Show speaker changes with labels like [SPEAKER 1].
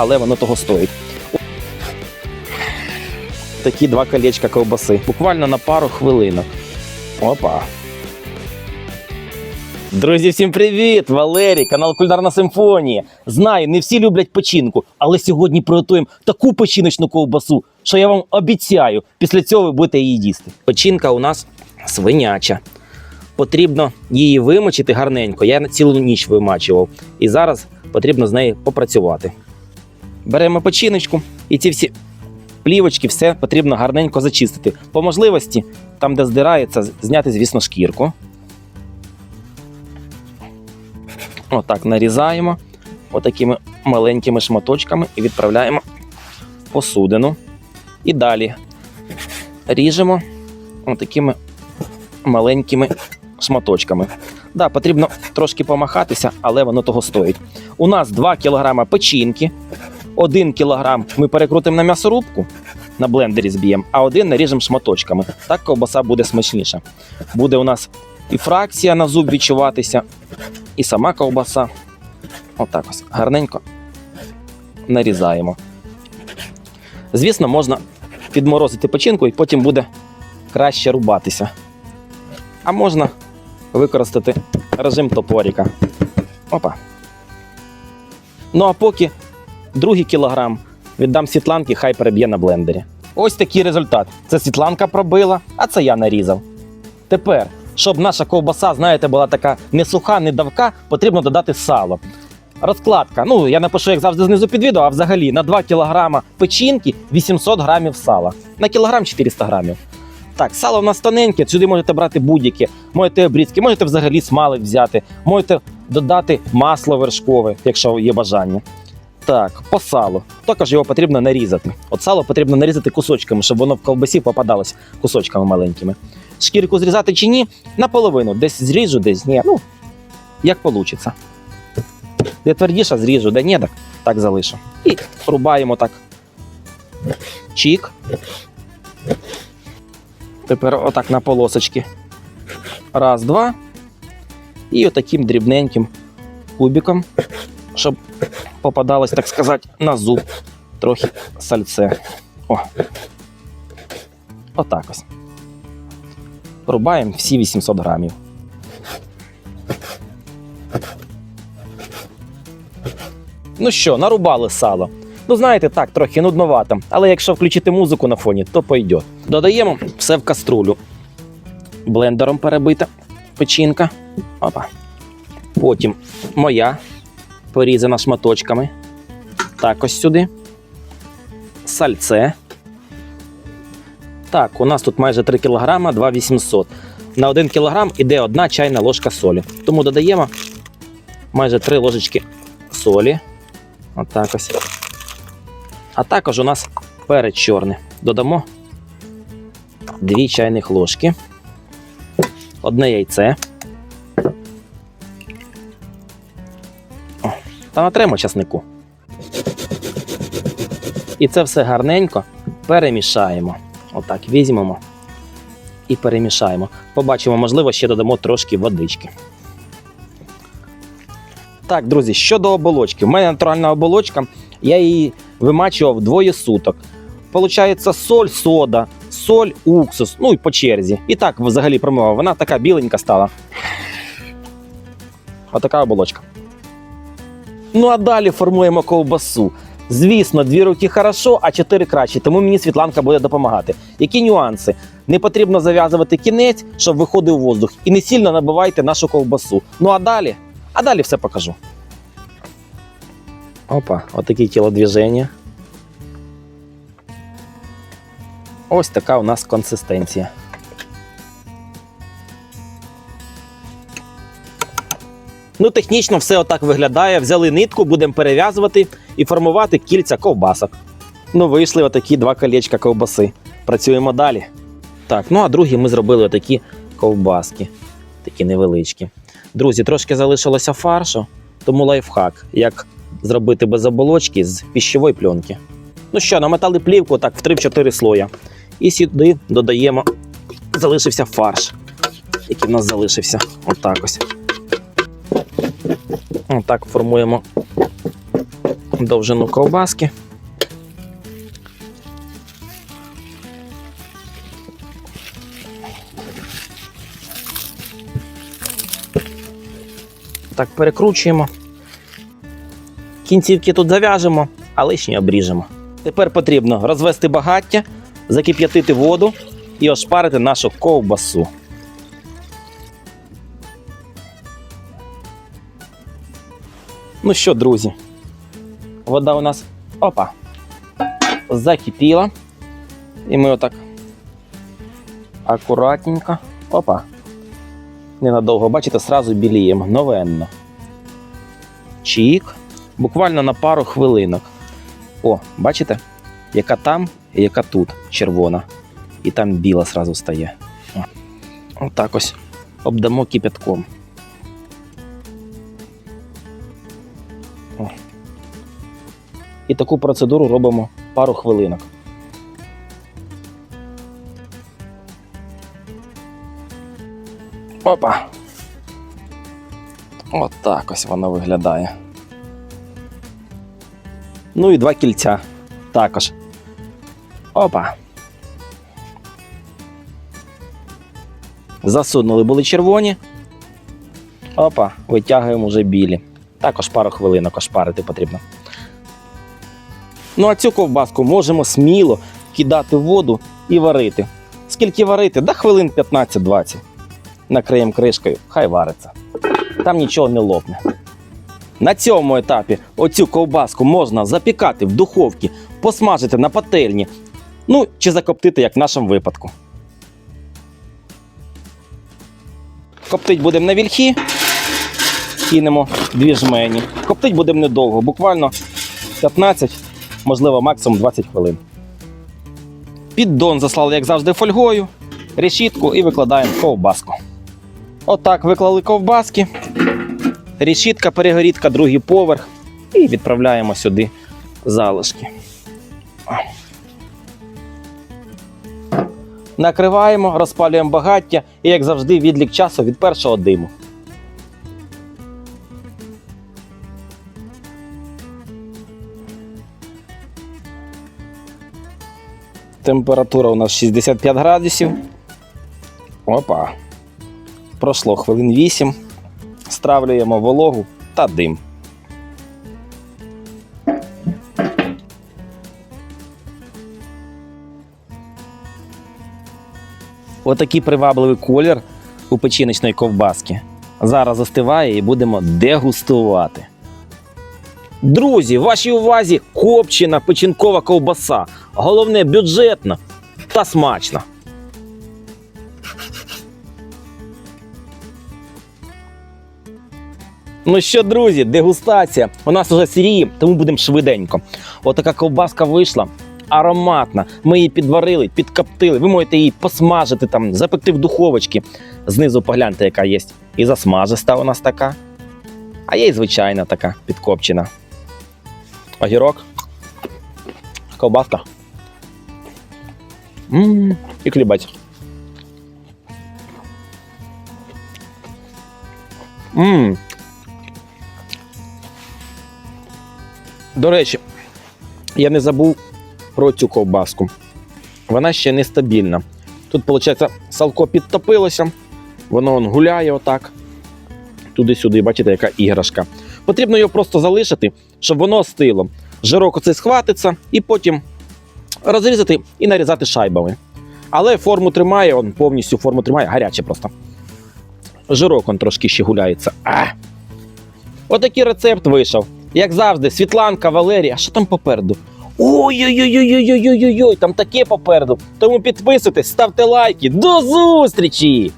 [SPEAKER 1] але воно того стоїть. Такі два колечка ковбаси. Буквально на пару хвилинок. Опа. Друзі, всім привіт! Валерій, канал Кулінарна Симфонія. Знаю, не всі люблять печінку, але сьогодні приготуємо таку печіночну ковбасу, що я вам обіцяю, після цього ви будете її їсти. Печінка у нас свиняча. Потрібно її вимочити гарненько. Я цілу ніч вимачував. І зараз потрібно з нею попрацювати. Беремо печіночку і ці всі плівочки, все потрібно гарненько зачистити. По можливості, там, де здирається, зняти, звісно, шкірку. Отак нарізаємо отакими маленькими шматочками і відправляємо в посудину. І далі ріжемо отакими маленькими шматочками. Да, потрібно трошки помахатися, але воно того стоїть. У нас 2 кг печінки, 1 кг ми перекрутимо на м'ясорубку, на блендері зб'ємо, а один наріжемо шматочками. Так ковбаса буде смачніша. Буде у нас і фракція на зуб відчуватися, і сама ковбаса. Отак ось гарненько нарізаємо. Звісно, можна підморозити печінку і потім буде краще рубатися. А можна використати режим топоріка. Опа. Ну а поки другий кілограм віддам світланки, хай переб'є на блендері. Ось такий результат. Це світланка пробила, а це я нарізав. Тепер, щоб наша ковбаса, знаєте, була така не суха, не давка, потрібно додати сало. Розкладка. Ну, я напишу, як завжди, знизу під відео, а взагалі на 2 кг печінки 800 грамів сала. На кілограм 400 грамів. Так, сало в нас тоненьке, сюди можете брати будь-яке, можете обрізки, можете взагалі смалик взяти, можете додати масло вершкове, якщо є бажання. Так, по салу. Також його потрібно нарізати. От сало потрібно нарізати кусочками, щоб воно в колбасі попадалось кусочками маленькими. Шкірку зрізати чи ні? Наполовину. Десь зріжу, десь ні. Ну, як вийде. Де твердіше зріжу, де ні, так, так залишу. І рубаємо так. Чік. Тепер отак на полосочки. Раз, два. І отаким дрібненьким кубиком, щоб попадалось, так сказати, на зуб трохи сальце. О. Отак ось. Рубаємо всі 800 грамів. Ну що, нарубали сало. Ну, знаєте, так, трохи нудновато. Але якщо включити музику на фоні, то пойде. Додаємо все в каструлю. Блендером перебита печінка. Опа. Потім моя порізана шматочками. Так, ось сюди. Сальце. Так, у нас тут майже 3 кг, 2,800. На 1 кг іде одна чайна ложка солі. Тому додаємо майже 3 ложечки солі. Отак ось. А також у нас перець чорний. Додамо 2 чайних ложки. Одне яйце. Та натремо часнику. І це все гарненько перемішаємо. Отак візьмемо і перемішаємо. Побачимо, можливо, ще додамо трошки водички. Так, друзі, щодо оболочки. У мене натуральна оболочка, я її вимачував двоє суток. Получається соль, сода, соль, уксус, ну і по черзі. І так взагалі промивав. Вона така біленька стала. Отака оболочка. Ну а далі формуємо ковбасу. Звісно, дві руки хорошо, а чотири краще, тому мені Світланка буде допомагати. Які нюанси? Не потрібно зав'язувати кінець, щоб виходив воздух, і не сильно набивайте нашу ковбасу. Ну а далі, а далі все покажу. Опа, отакі тілодвіження. Ось така у нас консистенція. Ну, технічно все отак виглядає. Взяли нитку, будемо перев'язувати і формувати кільця ковбасок. Ну, вийшли отакі два колечка ковбаси. Працюємо далі. Так, ну а другі ми зробили отакі ковбаски, такі невеличкі. Друзі, трошки залишилося фаршу, тому лайфхак, як зробити без оболочки з піщової пленки. Ну що, намотали плівку так в 3-4 слоя. І сюди додаємо, залишився фарш, який в нас залишився. Отак ось. Отак формуємо довжину ковбаски. Так, перекручуємо. Кінцівки тут зав'яжемо, а лишні обріжемо. Тепер потрібно розвести багаття, закип'ятити воду і ошпарити нашу ковбасу. Ну що, друзі, вода у нас опа, закипіла. І ми отак акуратненько. Опа. Ненадовго, бачите, сразу біліємо мгновенно. Чік. Буквально на пару хвилинок. О, бачите? Яка там і яка тут червона. І там біла сразу стає. Отак ось обдамо кипятком. І таку процедуру робимо пару хвилинок. Опа. Отак ось воно виглядає. Ну і два кільця також. Опа. Засунули були червоні. Опа, витягуємо вже білі. Також пару хвилинок ошпарити потрібно. Ну а цю ковбаску можемо сміло кидати в воду і варити. Скільки варити? Да хвилин 15-20. Накриємо кришкою, хай вариться. Там нічого не лопне. На цьому етапі оцю ковбаску можна запікати в духовці, посмажити на пательні, ну чи закоптити, як в нашому випадку. Коптить будемо на вільхі, кинемо дві жмені. Коптить будемо недовго, буквально 15, можливо, максимум 20 хвилин. Піддон заслали, як завжди, фольгою, решітку і викладаємо ковбаску. Отак виклали ковбаски. Решітка, перегорідка, другий поверх. І відправляємо сюди залишки. Накриваємо, розпалюємо багаття і, як завжди, відлік часу від першого диму. Температура у нас 65 градусів. Опа. Пройшло хвилин 8. Стравлюємо вологу та дим. Отакий привабливий колір у печіночної ковбаски. Зараз застиває і будемо дегустувати. Друзі, вашій увазі копчена печінкова ковбаса. Головне бюджетна та смачна. Ну що, друзі, дегустація. У нас вже сіріє, тому будемо швиденько. Отака ковбаска вийшла. Ароматна. Ми її підварили, підкоптили. Ви можете її посмажити, там, запекти в духовочці. Знизу погляньте, яка є. І засмажиста у нас така. А є і звичайна така підкопчена. Огірок. Ковбаска. м І хлібець. Мм. До речі, я не забув про цю ковбаску. Вона ще нестабільна. Тут, виходить, салко підтопилося, воно он гуляє отак. Туди-сюди, бачите, яка іграшка. Потрібно його просто залишити, щоб воно остило. Жирок оцей схватиться і потім розрізати і нарізати шайбами. Але форму тримає, он повністю форму тримає, гаряче просто. Жирок он трошки ще гуляється. А! Отакий рецепт вийшов. Як завжди, Світланка, Валерія, а що там попереду? Ой-ой-ой-ой-ой-ой-ой-ой, там таке попереду. Тому підписуйтесь, ставте лайки. До зустрічі!